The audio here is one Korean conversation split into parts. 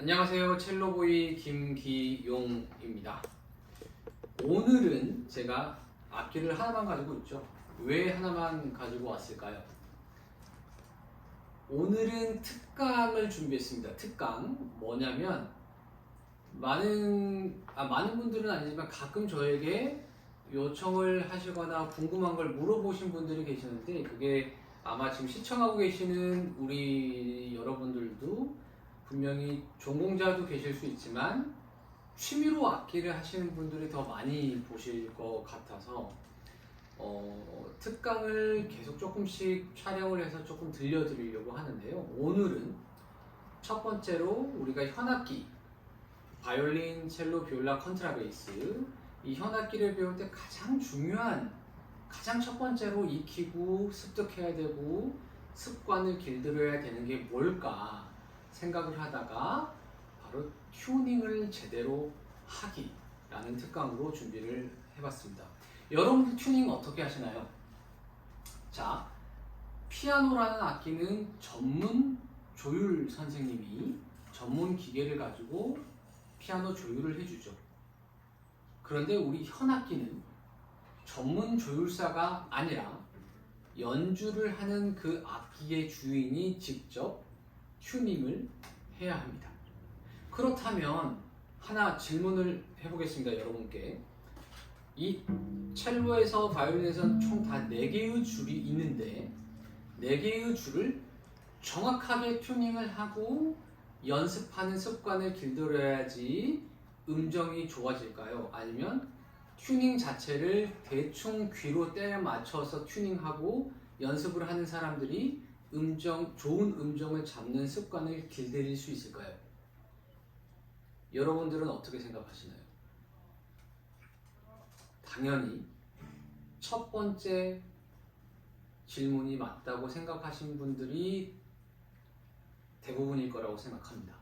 안녕하세요. 첼로보이 김기용입니다. 오늘은 제가 악기를 하나만 가지고 있죠. 왜 하나만 가지고 왔을까요? 오늘은 특강을 준비했습니다. 특강 뭐냐면 많은 아, 많은 분들은 아니지만 가끔 저에게 요청을 하시거나 궁금한 걸 물어보신 분들이 계시는데 그게 아마 지금 시청하고 계시는 우리 여러분들도 분명히 전공자도 계실 수 있지만 취미로 악기를 하시는 분들이 더 많이 보실 것 같아서 어, 특강을 계속 조금씩 촬영을 해서 조금 들려드리려고 하는데요. 오늘은 첫 번째로 우리가 현악기 바이올린, 첼로, 비올라, 컨트라베이스 이 현악기를 배울 때 가장 중요한 가장 첫 번째로 익히고 습득해야 되고 습관을 길들여야 되는 게 뭘까 생각을 하다가 바로 튜닝을 제대로 하기라는 특강으로 준비를 해봤습니다. 여러분들 튜닝 어떻게 하시나요? 자, 피아노라는 악기는 전문 조율 선생님이 전문 기계를 가지고 피아노 조율을 해주죠. 그런데 우리 현악기는 전문 조율사가 아니라 연주를 하는 그 악기의 주인이 직접 튜닝을 해야 합니다. 그렇다면 하나 질문을 해보겠습니다, 여러분께. 이 첼로에서 바이올린에서 총다 4개의 줄이 있는데 4개의 줄을 정확하게 튜닝을 하고 연습하는 습관을 길들여야지 음정이 좋아질까요? 아니면 튜닝 자체를 대충 귀로 때에 맞춰서 튜닝하고 연습을 하는 사람들이 음정 좋은 음정을 잡는 습관을 길들일 수 있을까요? 여러분들은 어떻게 생각하시나요? 당연히 첫 번째 질문이 맞다고 생각하신 분들이 대부분일 거라고 생각합니다.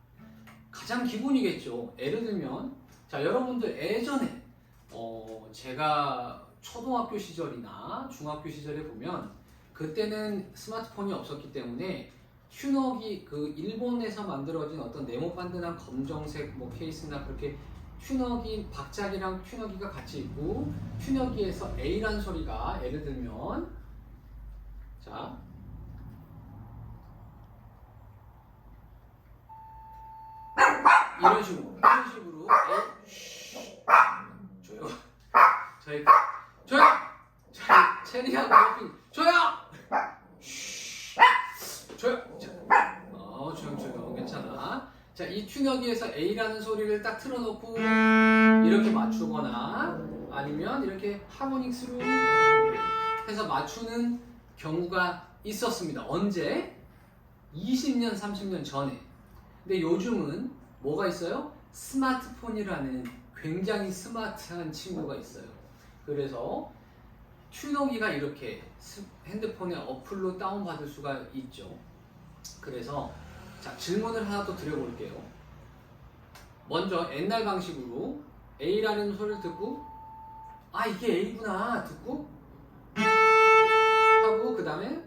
가장 기본이겠죠. 예를 들면 자 여러분들 예전에 어, 제가 초등학교 시절이나 중학교 시절에 보면 그때는 스마트폰이 없었기 때문에 튜너기 그 일본에서 만들어진 어떤 네모 반듯한 검정색 뭐 케이스나 그렇게 튜너기 박자기랑 튜너기가 같이 있고 튜너기에서 A란 소리가 예를 들면 자 이런 식으로 이런 식으로 A 조용 저희 조용 저희 체리하고 옆이 조용 조용 자, 어 조용 조용 괜찮아 자 이 튜너기에서 A라는 소리를 딱 틀어놓고 이렇게 맞추거나 아니면 이렇게 하모닉스로 해서 맞추는 경우가 있었습니다 언제 20년 30년 전에 근데 요즘은 뭐가 있어요? 스마트폰이라는 굉장히 스마트한 친구가 있어요. 그래서 튜너기가 이렇게 스- 핸드폰에 어플로 다운받을 수가 있죠. 그래서 자 질문을 하나 또 드려볼게요. 먼저 옛날 방식으로 A라는 소리를 듣고 아 이게 A구나 듣고 하고 그 다음에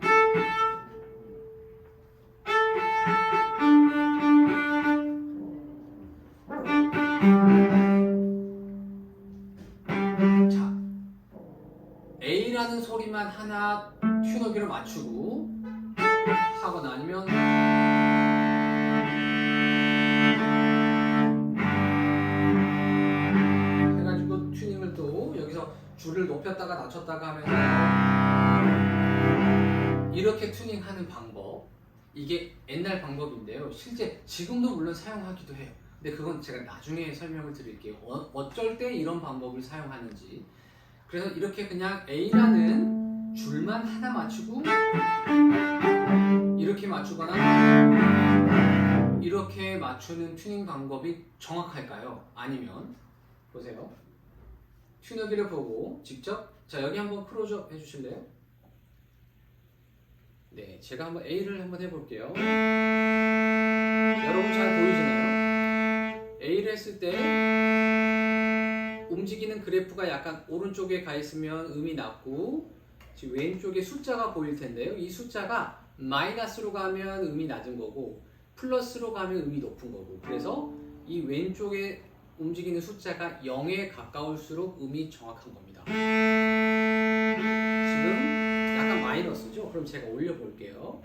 자, A라는 소리만 하나 튜너기로 맞추고 하거나 아니면 높였다가 낮췄다가 하면서 이렇게 튜닝하는 방법 이게 옛날 방법인데요. 실제 지금도 물론 사용하기도 해요. 근데 그건 제가 나중에 설명을 드릴게요. 어, 어쩔 때 이런 방법을 사용하는지. 그래서 이렇게 그냥 A라는 줄만 하나 맞추고 이렇게 맞추거나 이렇게 맞추는 튜닝 방법이 정확할까요? 아니면 보세요. 튜너기를 보고 직접 자 여기 한번 크로즈업 해주실래요? 네, 제가 한번 A를 한번 해볼게요. 여러분 잘 보이시나요? A를 했을 때 움직이는 그래프가 약간 오른쪽에 가 있으면 음이 낮고 지금 왼쪽에 숫자가 보일 텐데요. 이 숫자가 마이너스로 가면 음이 낮은 거고 플러스로 가면 음이 높은 거고 그래서 이 왼쪽에 움직이는 숫자가 0에 가까울수록 음이 정확한 겁니다. 지금 약간 마이너스죠? 그럼 제가 올려볼게요.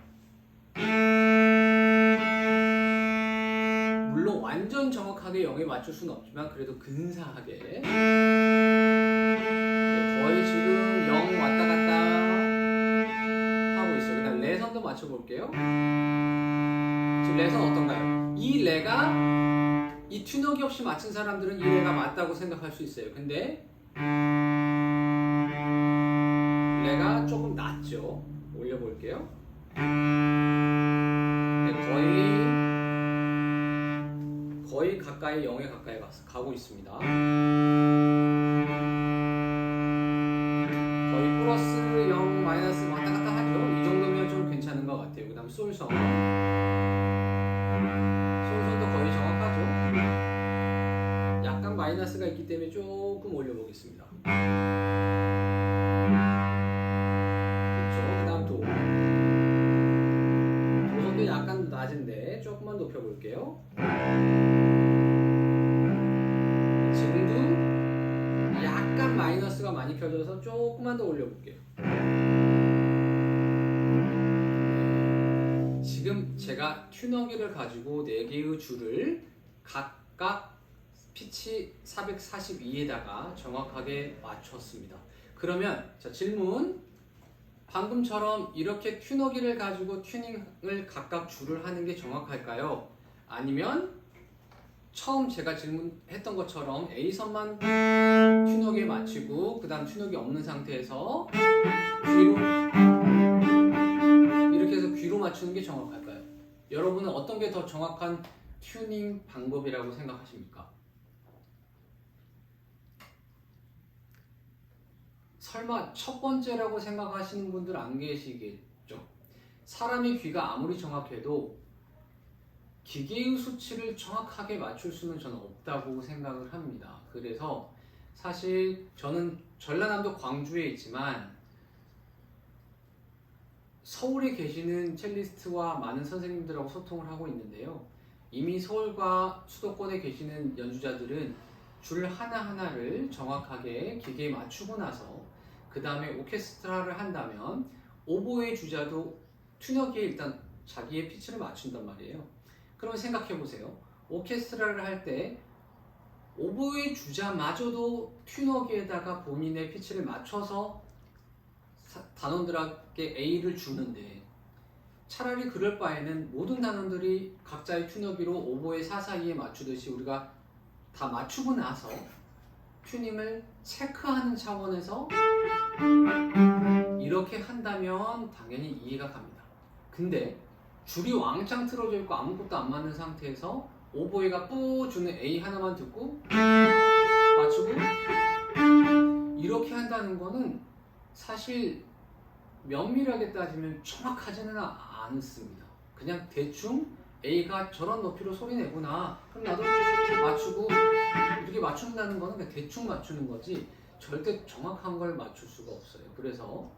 물론 완전 정확하게 0에 맞출 수는 없지만 그래도 근사하게 네, 거의 지금 0 왔다 갔다 하고 있어요. 그 다음 레선도 맞춰볼게요. 지금 레선 어떤가요? 이 레가 이 튜너기 없이 맞춘 사람들은 이 레가 맞다고 생각할 수 있어요. 근데 레가 조금 낮죠. 올려볼게요. 네, 거의 거의 가까이 0에 가까이 가- 가고 있습니다. 거의 플러스 0, 마이너스 왔다 갔다 하죠. 이 정도면 좀 괜찮은 것 같아요. 그 다음 솔선. 마이너스가 있기 때문에 조금 올려보겠습니다. 그렇죠. 그 다음 도. 도선도 약간 낮은데 조금만 높여볼게요. 지금도 약간 마이너스가 많이 켜져서 조금만 더 올려볼게요. 네. 지금 제가 튜너기를 가지고 4개의 줄을 각각 피치 442에다가 정확하게 맞췄습니다. 그러면 자 질문 방금처럼 이렇게 튜너기를 가지고 튜닝을 각각 줄을 하는 게 정확할까요? 아니면 처음 제가 질문했던 것처럼 A선만 튜너기에 맞추고 그 다음 튜너기 없는 상태에서 귀로 이렇게 해서 귀로 맞추는 게 정확할까요? 여러분은 어떤 게 더 정확한 튜닝 방법이라고 생각하십니까? 설마 첫 번째라고 생각하시는 분들 안 계시겠죠? 사람의 귀가 아무리 정확해도 기계의 수치를 정확하게 맞출 수는 저는 없다고 생각을 합니다. 그래서 사실 저는 전라남도 광주에 있지만 서울에 계시는 첼리스트와 많은 선생님들하고 소통을 하고 있는데요. 이미 서울과 수도권에 계시는 연주자들은 줄 하나하나를 정확하게 기계에 맞추고 나서 그 다음에 오케스트라를 한다면 오보의 주자도 튜너기에 일단 자기의 피치를 맞춘단 말이에요. 그러면 생각해 보세요. 오케스트라를 할 때 오보의 주자마저도 튜너기에다가 본인의 피치를 맞춰서 사- 단원들에게 A를 주는데 차라리 그럴 바에는 모든 단원들이 각자의 튜너기로 오보의 사사이에 맞추듯이 우리가 다 맞추고 나서 튜닝을 체크하는 차원에서 이렇게 한다면 당연히 이해가 갑니다. 근데 줄이 왕창 틀어져 있고 아무것도 안 맞는 상태에서 오보이가 뿌 주는 A 하나만 듣고 맞추고 이렇게 한다는 거는 사실 면밀하게 따지면 정확하지는 않습니다. 그냥 대충 A가 저런 높이로 소리 내구나. 그럼 나도 맞추고 이렇게 맞춘다는 거는 그냥 대충 맞추는 거지 절대 정확한 걸 맞출 수가 없어요. 그래서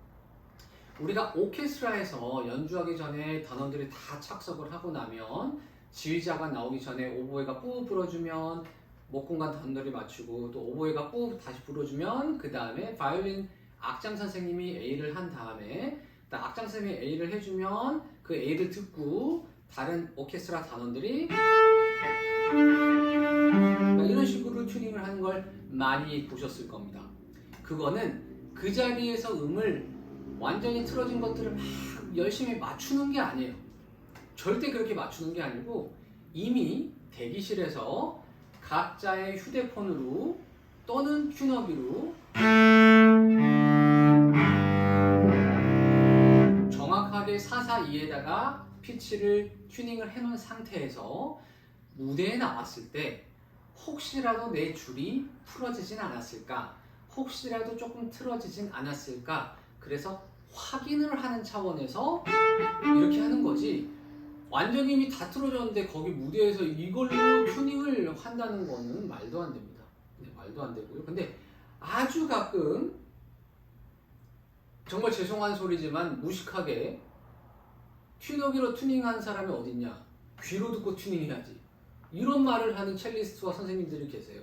우리가 오케스트라에서 연주하기 전에 단원들이 다 착석을 하고 나면 지휘자가 나오기 전에 오보에가 뿌 불어주면 목공간 단원들이 맞추고 또 오보에가 뿌 다시 불어주면 그 다음에 바이올린 악장 선생님이 A를 한 다음에 또 악장 선생님이 A를 해주면 그 A를 듣고 다른 오케스트라 단원들이 이런 식으로 튜닝을 하는 걸 많이 보셨을 겁니다. 그거는 그 자리에서 음을 완전히 틀어진 것들을 막 열심히 맞추는 게 아니에요. 절대 그렇게 맞추는 게 아니고 이미 대기실에서 각자의 휴대폰으로 또는 튜너기로 정확하게 442에다가 피치를 튜닝을 해놓은 상태에서 무대에 나왔을 때 혹시라도 내 줄이 풀어지진 않았을까? 혹시라도 조금 틀어지진 않았을까? 그래서 확인을 하는 차원에서 이렇게 하는 거지. 완전히 이미 다 틀어졌는데 거기 무대에서 이걸로 튜닝을 한다는 거는 말도 안 됩니다. 네, 말도 안 되고요. 근데 아주 가끔 정말 죄송한 소리지만 무식하게 튜너기로 튜닝한 사람이 어딨냐? 귀로 듣고 튜닝해야지. 이런 말을 하는 첼리스트와 선생님들이 계세요.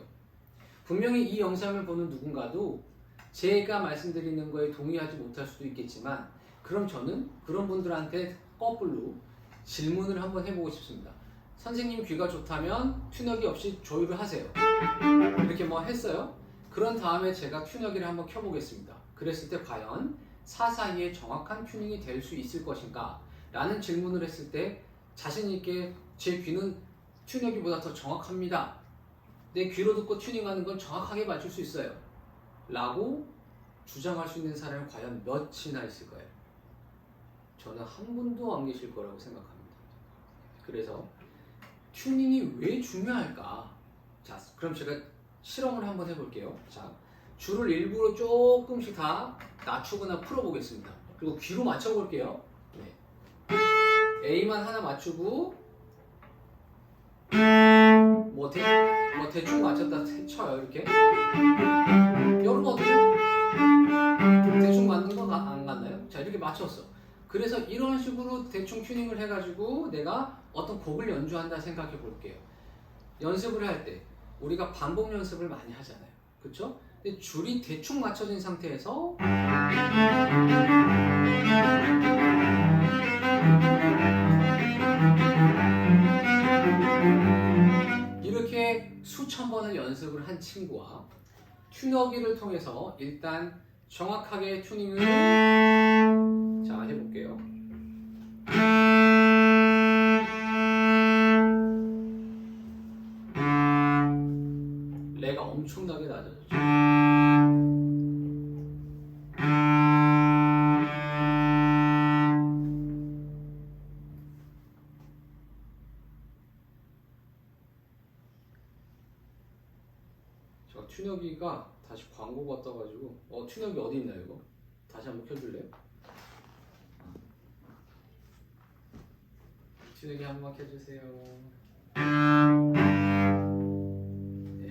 분명히 이 영상을 보는 누군가도 제가 말씀드리는 거에 동의하지 못할 수도 있겠지만 그럼 저는 그런 분들한테 거꾸로 질문을 한번 해보고 싶습니다. 선생님 귀가 좋다면 튜너기 없이 조율을 하세요. 이렇게 뭐 했어요? 그런 다음에 제가 튜너기를 한번 켜보겠습니다. 그랬을 때 과연 사사이에 정확한 튜닝이 될 수 있을 것인가? 라는 질문을 했을 때 자신있게 제 귀는 튜너기보다 더 정확합니다. 내 귀로 듣고 튜닝하는 건 정확하게 맞출 수 있어요. 라고 주장할 수 있는 사람이 과연 몇이나 있을 거예요? 저는 한 분도 안 계실 거라고 생각합니다. 그래서 튜닝이 왜 중요할까? 자, 그럼 제가 실험을 한번 해볼게요. 자, 줄을 일부러 조금씩 다 낮추거나 풀어보겠습니다. 그리고 귀로 맞춰볼게요. 네. A만 하나 맞추고 뭐, 대, 뭐 대충 맞췄다 쳐요 이렇게 여러분 어떻게 대충 맞는 거안 맞나요? 자 이렇게 맞췄어 그래서 이런 식으로 대충 튜닝을 해가지고 내가 어떤 곡을 연주한다 생각해 볼게요 연습을 할 때 우리가 반복 연습을 많이 하잖아요 그쵸? 근데 줄이 대충 맞춰진 상태에서 수천 번을 연습을 한 친구와 튜너기를 통해서 일단 정확하게 튜닝을 자 해볼게요. 레가 엄청나게 낮아졌죠. 튜너기가 다시 광고가 떠가지고 어 튜너기 어디 있나요 이거? 다시 한번 켜줄래요? 튜너기 한번 켜주세요. 네.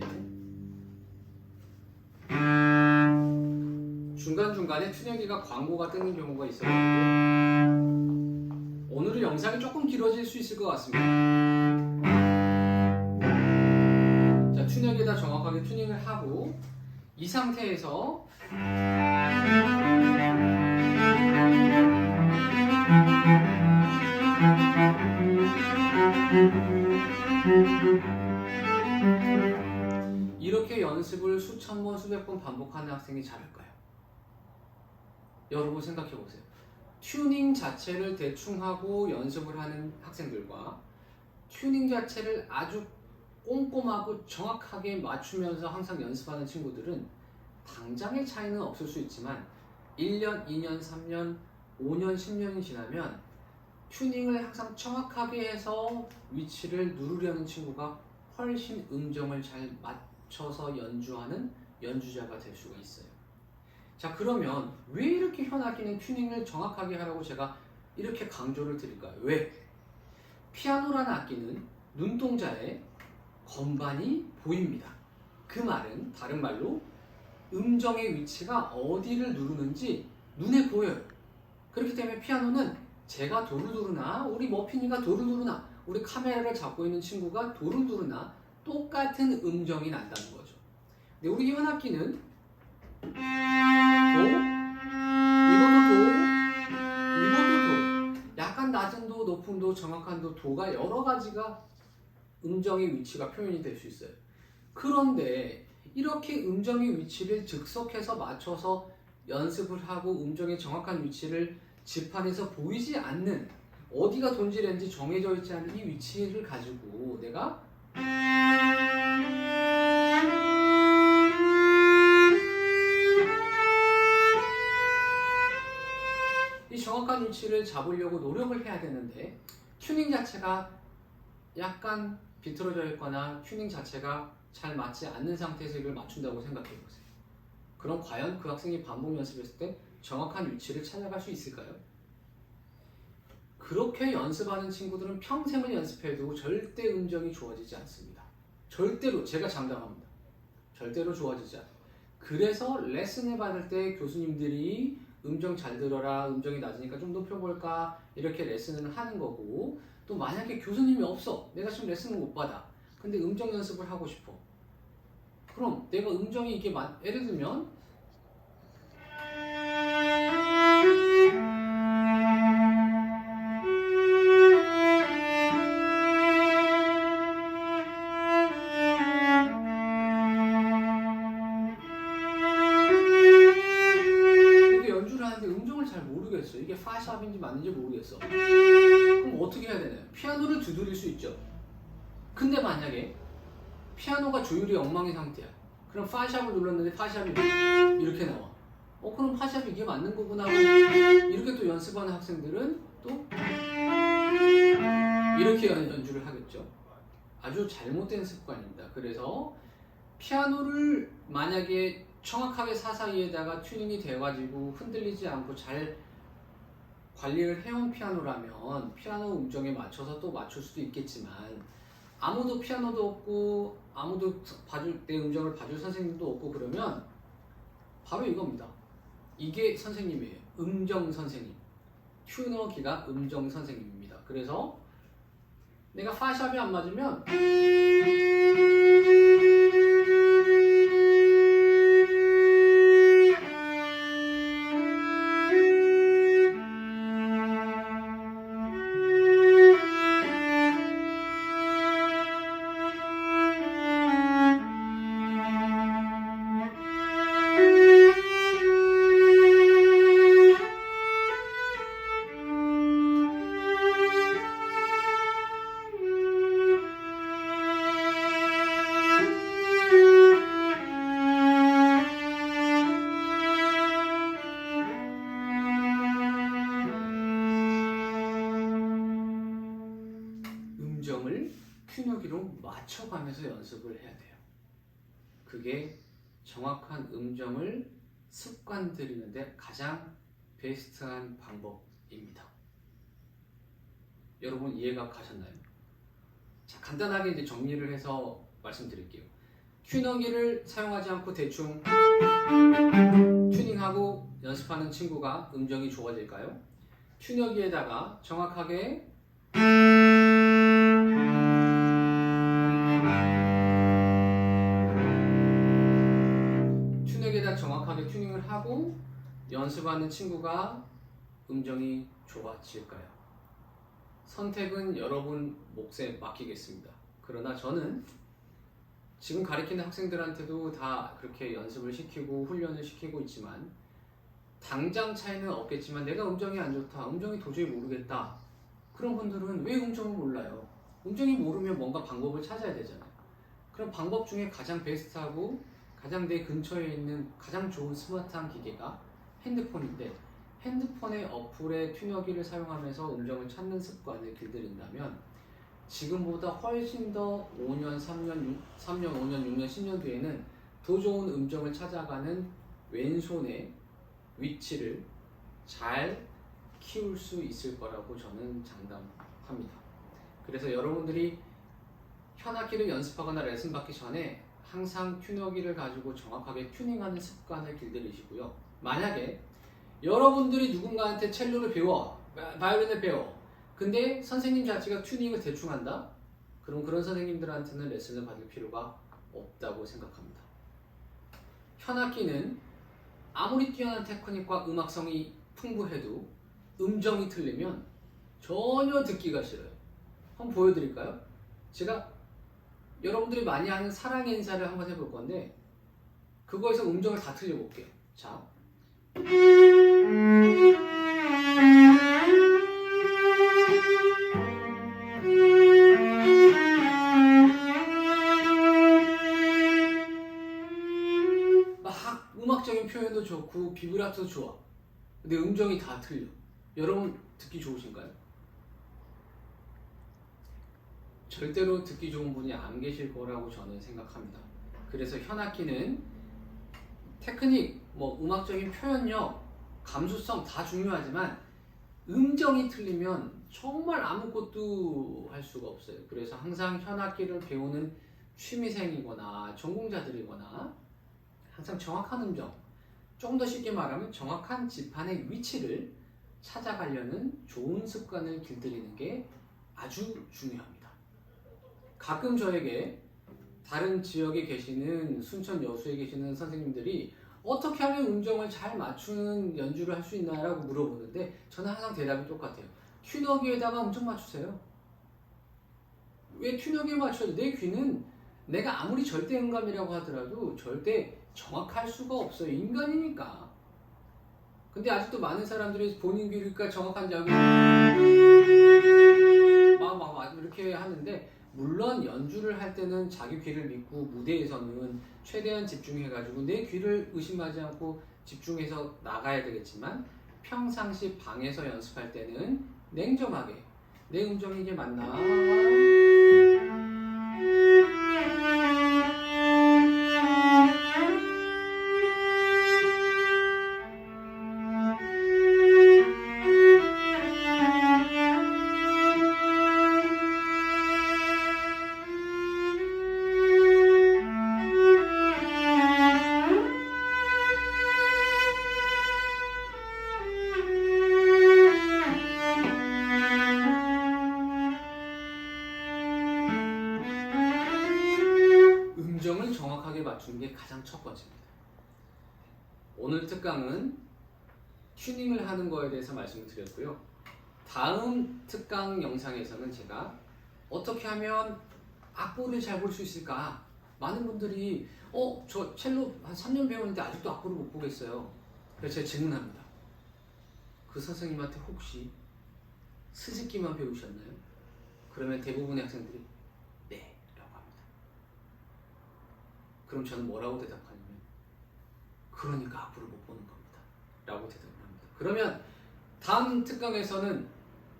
중간 중간에 튜너기가 광고가 뜨는 경우가 있어가지고 오늘은 영상이 조금 길어질 수 있을 것 같습니다. 자, 튜닝에다 정확하게 튜닝을 하고 이 상태에서 이렇게 연습을 수천 번, 수백 번 반복하는 학생이 잘할까요? 여러분 생각해 보세요. 튜닝 자체를 대충 하고 연습을 하는 학생들과 튜닝 자체를 아주 꼼꼼하고 정확하게 맞추면서 항상 연습하는 친구들은 당장의 차이는 없을 수 있지만 1년, 2년, 3년, 5년, 10년이 지나면 튜닝을 항상 정확하게 해서 위치를 누르려는 친구가 훨씬 음정을 잘 맞춰서 연주하는 연주자가 될 수가 있어요. 자, 그러면 왜 이렇게 현악기는 튜닝을 정확하게 하라고 제가 이렇게 강조를 드릴까요? 왜? 피아노라는 악기는 눈동자에 건반이 보입니다. 그 말은 다른 말로 음정의 위치가 어디를 누르는지 눈에 보여요. 그렇기 때문에 피아노는 제가 누르나 우리 머핀이가 누르나 우리 카메라를 잡고 있는 친구가 누르나 똑같은 음정이 난다는 거죠. 근데 우리 현악기는 도, 이것도 도, 이것도 도, 약간 낮은 도, 높은 도, 정확한 도, 도가 여러 가지가 음정의 위치가 표현이 될 수 있어요. 그런데 이렇게 음정의 위치를 즉석해서 맞춰서 연습을 하고 음정의 정확한 위치를 지판에서 보이지 않는 어디가 돈지랜지 정해져 있지 않은 이 위치를 가지고 내가 이 정확한 위치를 잡으려고 노력을 해야 되는데 튜닝 자체가 약간 비틀어져 있거나 튜닝 자체가 잘 맞지 않는 상태에서 이걸 맞춘다고 생각해 보세요. 그럼 과연 그 학생이 반복 연습했을 때 정확한 위치를 찾아갈 수 있을까요? 그렇게 연습하는 친구들은 평생을 연습해도 절대 음정이 좋아지지 않습니다. 절대로 제가 장담합니다. 절대로 좋아지지 않아요. 그래서 레슨을 받을 때 교수님들이 음정 잘 들어라, 음정이 낮으니까 좀 높여볼까 이렇게 레슨을 하는 거고 또 만약에 교수님이 없어. 내가 지금 레슨을 못 받아. 근데 음정 연습을 하고 싶어. 그럼 내가 음정이 이게 마- 예를 들면 있죠. 근데 만약에 피아노가 조율이 엉망인 상태야. 그럼 파샵을 눌렀는데 파샵이 이렇게 나와. 어 그럼 파샵이 이게 맞는 거구나. 이렇게 또 연습하는 학생들은 또 이렇게 연- 연주를 하겠죠. 아주 잘못된 습관입니다. 그래서 피아노를 만약에 정확하게 사사이에다가 튜닝이 돼가지고 흔들리지 않고 잘 관리를 해온 피아노라면 피아노 음정에 맞춰서 또 맞출 수도 있겠지만 아무도 피아노도 없고 아무도 봐줄 내 음정을 봐줄 선생님도 없고 그러면 바로 이겁니다. 이게 선생님이에요. 음정 선생님. 튜너기가 음정 선생님입니다. 그래서 내가 파샵이 안 맞으면 큐너기로 맞춰가면서 연습을 해야 돼요. 그게 정확한 음정을 습관 들이는데 가장 베스트한 방법입니다. 여러분 이해가 가셨나요? 자, 간단하게 이제 정리를 해서 말씀드릴게요. 큐너기를 사용하지 않고 대충 튜닝하고 연습하는 친구가 음정이 좋아질까요? 튜너기에다가 정확하게 정확하게 튜닝을 하고 연습하는 친구가 음정이 좋아질까요? 선택은 여러분 몫에 맡기겠습니다. 그러나 저는 지금 가르치는 학생들한테도 다 그렇게 연습을 시키고 훈련을 시키고 있지만 당장 차이는 없겠지만 내가 음정이 안 좋다, 음정이 도저히 모르겠다. 그런 분들은 왜 음정을 몰라요? 음정이 모르면 뭔가 방법을 찾아야 되잖아요. 그럼 방법 중에 가장 베스트하고 가장 내 근처에 있는 가장 좋은 스마트한 기계가 핸드폰인데 핸드폰의 어플의 튜너기를 사용하면서 음정을 찾는 습관을 길들인다면 지금보다 훨씬 더 5년, 3년, 6, 3년, 5년, 6년, 10년 뒤에는 더 좋은 음정을 찾아가는 왼손의 위치를 잘 키울 수 있을 거라고 저는 장담합니다. 그래서 여러분들이 현악기를 연습하거나 레슨 받기 전에 항상 튜너기를 가지고 정확하게 튜닝하는 습관을 길들이시고요. 만약에 여러분들이 누군가한테 첼로를 배워, 바- 바이올린을 배워. 근데 선생님 자체가 튜닝을 대충 한다? 그럼 그런 선생님들한테는 레슨을 받을 필요가 없다고 생각합니다. 현악기는 아무리 뛰어난 테크닉과 음악성이 풍부해도 음정이 틀리면 전혀 듣기가 싫어요. 한번 보여드릴까요? 제가 여러분들이 많이 하는 사랑의 인사를 한번 해볼 건데 그거에서 음정을 다 틀려볼게요. 자. 막 음악적인 표현도 좋고 비브라토도 좋아. 근데 음정이 다 틀려. 여러분 듣기 좋으신가요? 절대로 듣기 좋은 분이 안 계실 거라고 저는 생각합니다. 그래서 현악기는 테크닉, 뭐 음악적인 표현력, 감수성 다 중요하지만 음정이 틀리면 정말 아무것도 할 수가 없어요. 그래서 항상 현악기를 배우는 취미생이거나 전공자들이거나 항상 정확한 음정, 좀 더 쉽게 말하면 정확한 지판의 위치를 찾아가려는 좋은 습관을 길들이는 게 아주 중요합니다. 가끔 저에게 다른 지역에 계시는 순천 여수에 계시는 선생님들이 어떻게 하면 음정을 잘 맞추는 연주를 할 수 있나라고 물어보는데 저는 항상 대답이 똑같아요. 튜너기에다가 음정 맞추세요. 왜 튜너기에 맞춰요? 내 귀는 내가 아무리 절대 음감이라고 하더라도 절대 정확할 수가 없어요. 인간이니까. 근데 아직도 많은 사람들이 본인 귀가 정확한지 알고 막, 막, 막 이렇게 하는데 물론 연주를 할 때는 자기 귀를 믿고 무대에서는 최대한 집중해가지고 내 귀를 의심하지 않고 집중해서 나가야 되겠지만 평상시 방에서 연습할 때는 냉정하게 내 음정이 이게 맞나? 첫 번째입니다. 오늘 특강은 튜닝을 하는 거에 대해서 말씀을 드렸고요. 다음 특강 영상에서는 제가 어떻게 하면 악보를 잘 볼 수 있을까? 많은 분들이 어, 저 첼로 한 3년 배우는데 아직도 악보를 못 보겠어요. 그래서 제가 질문합니다. 그 선생님한테 혹시 스즈키만 배우셨나요? 그러면 대부분의 학생들이 네, 라고 합니다. 그럼 저는 뭐라고 대답하냐면 그러니까 앞으로 못 보는 겁니다. 라고 대답을 합니다. 그러면 다음 특강에서는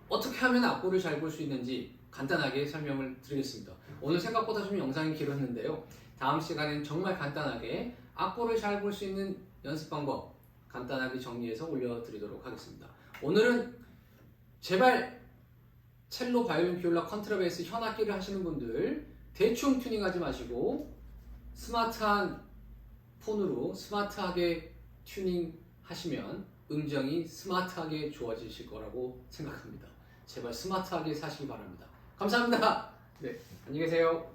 어떻게 하면 악보를 잘 볼 수 있는지 간단하게 설명을 드리겠습니다. 오늘 생각보다 좀 영상이 길었는데요. 다음 시간엔 정말 간단하게 악보를 잘 볼 수 있는 연습 방법 간단하게 정리해서 올려드리도록 하겠습니다. 오늘은 제발 첼로, 바이올린, 비올라, 컨트라베이스 현악기를 하시는 분들 대충 튜닝하지 마시고 스마트한 폰으로 스마트하게 튜닝 하시면 음정이 스마트하게 좋아지실 거라고 생각합니다. 제발 스마트하게 사시기 바랍니다. 감사합니다. 네, 안녕히 계세요.